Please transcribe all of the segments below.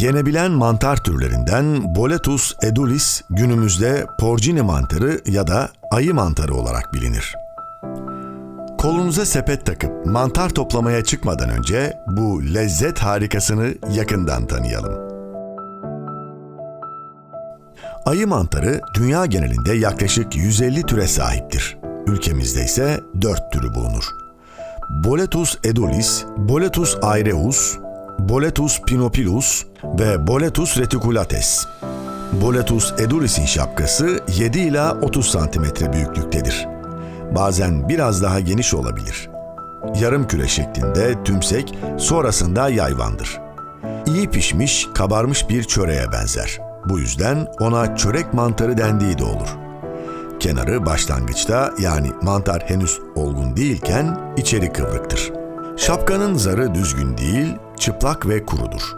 Yenebilen mantar türlerinden Boletus edulis günümüzde porcini mantarı ya da ayı mantarı olarak bilinir. Kolunuza sepet takıp mantar toplamaya çıkmadan önce bu lezzet harikasını yakından tanıyalım. Ayı mantarı dünya genelinde yaklaşık 150 türe sahiptir. Ülkemizde ise 4 türü bulunur. Boletus edulis, Boletus aereus, Boletus pinopilus ve Boletus reticulates. Boletus edulis'in şapkası 7 ila 30 santimetre büyüklüktedir. Bazen biraz daha geniş olabilir. Yarım küre şeklinde tümsek, sonrasında yayvandır. İyi pişmiş, kabarmış bir çöreğe benzer. Bu yüzden ona çörek mantarı dendiği de olur. Kenarı başlangıçta yani mantar henüz olgun değilken içeri kıvrıktır. Şapkanın zarı düzgün değil, çıplak ve kurudur.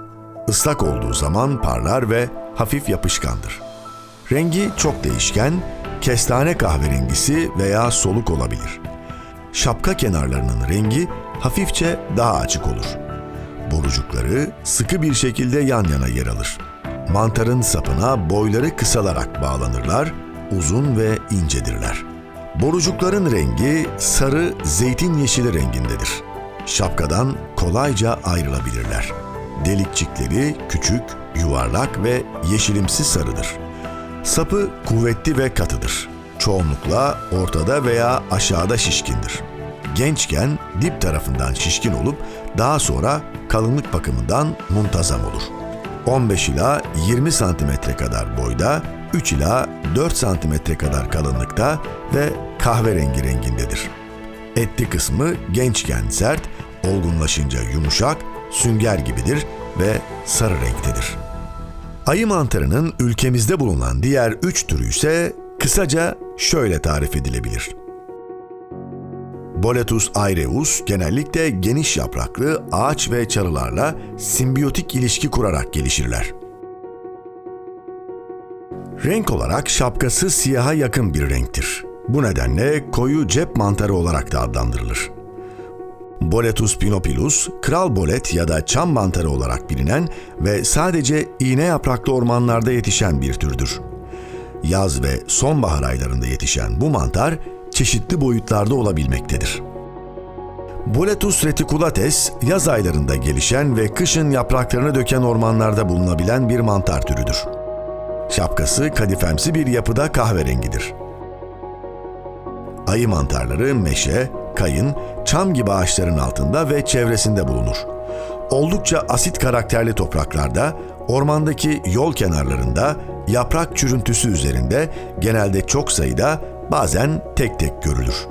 Islak olduğu zaman parlar ve hafif yapışkandır. Rengi çok değişken, kestane kahverengisi veya soluk olabilir. Şapka kenarlarının rengi hafifçe daha açık olur. Borucukları sıkı bir şekilde yan yana yer alır. Mantarın sapına boyları kısalarak bağlanırlar, uzun ve incedirler. Borucukların rengi sarı zeytin yeşili rengindedir. Şapkadan kolayca ayrılabilirler. Delikçikleri küçük, yuvarlak ve yeşilimsi sarıdır. Sapı kuvvetli ve katıdır. Çoğunlukla ortada veya aşağıda şişkindir. Gençken dip tarafından şişkin olup daha sonra kalınlık bakımından muntazam olur. 15 ila 20 santimetre kadar boyda, 3 ila 4 santimetre kadar kalınlıkta ve kahverengi rengindedir. Etli kısmı gençken sert, olgunlaşınca yumuşak, sünger gibidir ve sarı renktedir. Ayı mantarının ülkemizde bulunan diğer üç türü ise kısaca şöyle tarif edilebilir. Boletus aereus genellikle geniş yapraklı ağaç ve çalılarla simbiyotik ilişki kurarak gelişirler. Renk olarak şapkası siyaha yakın bir renktir. Bu nedenle koyu cep mantarı olarak da adlandırılır. Boletus pinopilus, kral bolet ya da çam mantarı olarak bilinen ve sadece iğne yapraklı ormanlarda yetişen bir türdür. Yaz ve sonbahar aylarında yetişen bu mantar çeşitli boyutlarda olabilmektedir. Boletus reticulates yaz aylarında gelişen ve kışın yapraklarını döken ormanlarda bulunabilen bir mantar türüdür. Şapkası kadifemsi bir yapıda kahverengidir. Ayı mantarları meşe, kayın, çam gibi ağaçların altında ve çevresinde bulunur. Oldukça asit karakterli topraklarda, ormandaki yol kenarlarında, yaprak çürüntüsü üzerinde genelde çok sayıda, bazen tek tek görülür.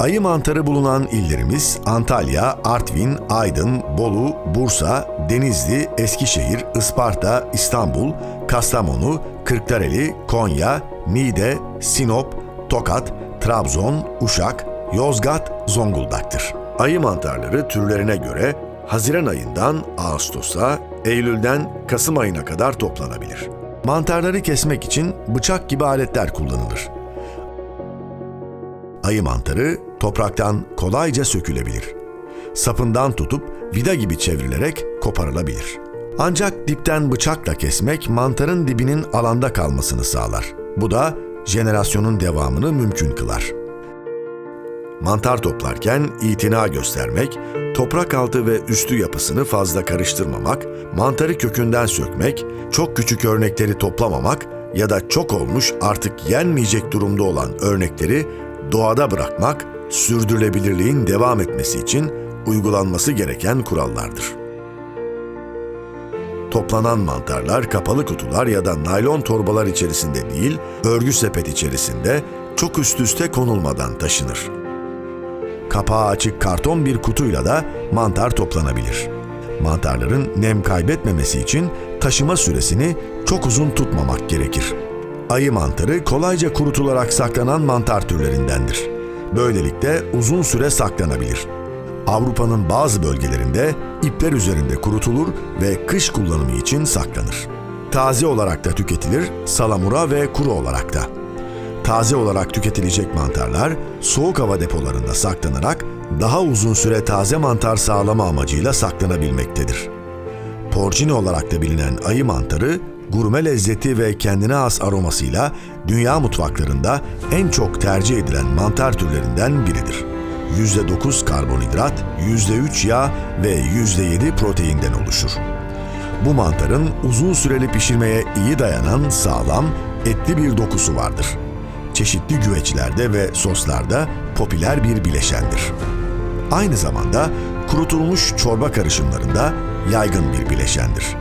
Ayı mantarı bulunan illerimiz Antalya, Artvin, Aydın, Bolu, Bursa, Denizli, Eskişehir, Isparta, İstanbul, Kastamonu, Kırklareli, Konya, Niğde, Sinop, Tokat, Trabzon, Uşak, Yozgat, Zonguldak'tır. Ayı mantarları türlerine göre Haziran ayından Ağustos'a, Eylül'den Kasım ayına kadar toplanabilir. Mantarları kesmek için bıçak gibi aletler kullanılır. Ayı mantarı topraktan kolayca sökülebilir. Sapından tutup vida gibi çevrilerek koparılabilir. Ancak dipten bıçakla kesmek mantarın dibinin alanda kalmasını sağlar. Bu da jenerasyonun devamını mümkün kılar. Mantar toplarken itina göstermek, toprak altı ve üstü yapısını fazla karıştırmamak, mantarı kökünden sökmek, çok küçük örnekleri toplamamak ya da çok olmuş artık yenmeyecek durumda olan örnekleri doğada bırakmak, sürdürülebilirliğin devam etmesi için uygulanması gereken kurallardır. Toplanan mantarlar kapalı kutular ya da naylon torbalar içerisinde değil, örgü sepet içerisinde çok üst üste konulmadan taşınır. Kapağı açık karton bir kutuyla da mantar toplanabilir. Mantarların nem kaybetmemesi için taşıma süresini çok uzun tutmamak gerekir. Ayı mantarı kolayca kurutularak saklanan mantar türlerindendir. Böylelikle uzun süre saklanabilir. Avrupa'nın bazı bölgelerinde ipler üzerinde kurutulur ve kış kullanımı için saklanır. Taze olarak da tüketilir, salamura ve kuru olarak da. Taze olarak tüketilecek mantarlar soğuk hava depolarında saklanarak daha uzun süre taze mantar sağlama amacıyla saklanabilmektedir. porcini olarak da bilinen ayı mantarı, gurme lezzeti ve kendine has aromasıyla dünya mutfaklarında en çok tercih edilen mantar türlerinden biridir. %9 karbonhidrat, %3 yağ ve %7 proteinden oluşur. Bu mantarın uzun süreli pişirmeye iyi dayanan sağlam, etli bir dokusu vardır. Çeşitli güveçlerde ve soslarda popüler bir bileşendir. Aynı zamanda kurutulmuş çorba karışımlarında yaygın bir bileşendir.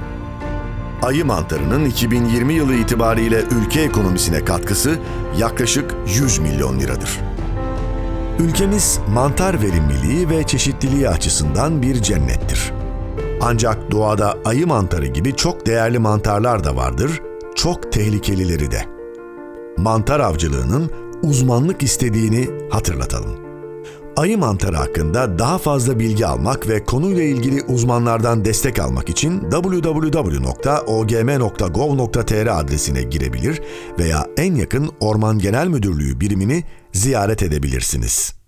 Ayı mantarının 2020 yılı itibariyle ülke ekonomisine katkısı yaklaşık 100 milyon liradır. Ülkemiz mantar verimliliği ve çeşitliliği açısından bir cennettir. Ancak doğada ayı mantarı gibi çok değerli mantarlar da vardır, çok tehlikelileri de. Mantar avcılığının uzmanlık istediğini hatırlatalım. Ayı mantarı hakkında daha fazla bilgi almak ve konuyla ilgili uzmanlardan destek almak için www.ogm.gov.tr adresine girebilir veya en yakın Orman Genel Müdürlüğü birimini ziyaret edebilirsiniz.